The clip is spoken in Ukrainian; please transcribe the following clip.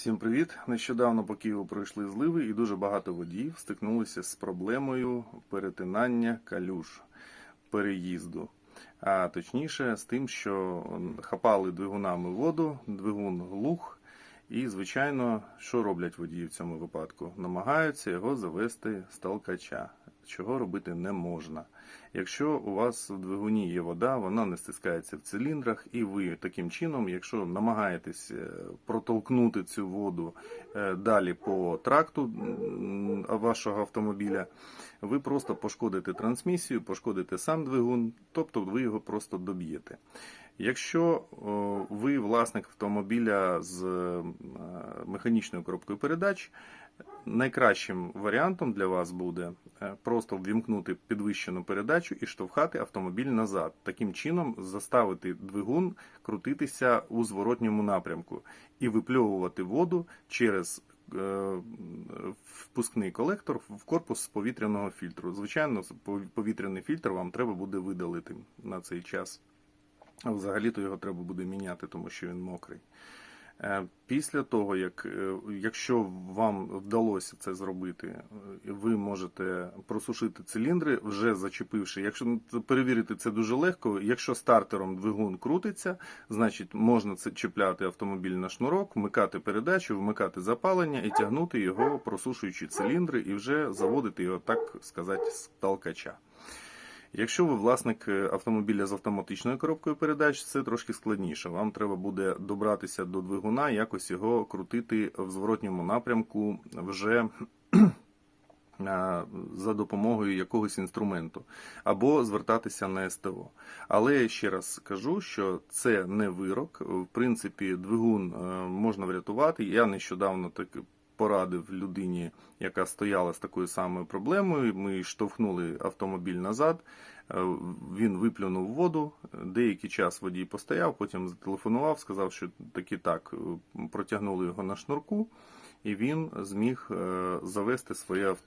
Всім привіт! Нещодавно по Києву пройшли зливи, і дуже багато водіїв стикнулися з проблемою перетинання калюж переїзду. А точніше, з тим, що хапали двигунами воду, двигун глух. І, звичайно, що роблять водії в цьому випадку? Намагаються його завести з толкача, чого робити не можна. Якщо у вас в двигуні є вода, вона не стискається в циліндрах, і ви таким чином, якщо намагаєтесь е, протолкнути цю воду е, далі по тракту вашого автомобіля, ви просто пошкодите трансмісію, пошкодите сам двигун, тобто ви його просто доб'єте. Якщо ви власник автомобіля з е, механічною коробкою передач, найкращим варіантом для вас буде е, просто ввімкнути підвищену передачу і штовхати автомобіль назад. Таким чином заставити двигун крутитися у зворотньому напрямку і випльовувати воду через е, впускний колектор в корпус повітряного фільтру. Звичайно, повітряний фільтр вам треба буде видалити на цей час. Взагалі-то його треба буде міняти, тому що він мокрий. Е, Після того, як е, якщо вам вдалося це зробити, е, ви можете просушити циліндри, вже зачепивши. Якщо ну, перевірити це дуже легко, якщо стартером двигун крутиться, значить можна це чіпляти автомобіль на шнурок, вмикати передачу, вмикати запалення і тягнути його, просушуючи циліндри, і вже заводити його, так сказати, з толкача. Якщо ви власник е, автомобіля з автоматичною коробкою передач, це трошки складніше. Вам треба буде добратися до двигуна, якось його крутити в зворотньому напрямку вже за допомогою якогось інструменту, або звертатися на СТО. Але ще раз кажу, що це не вирок. В принципі, двигун е, можна врятувати. Я нещодавно так порадив людині, яка стояла з такою самою проблемою. Ми штовхнули автомобіль назад. е, Він виплюнув воду. Деякий час водій постояв, потім зателефонував, сказав, що таки так е, протягнули його на шнурку, і він зміг е, завести своє авто.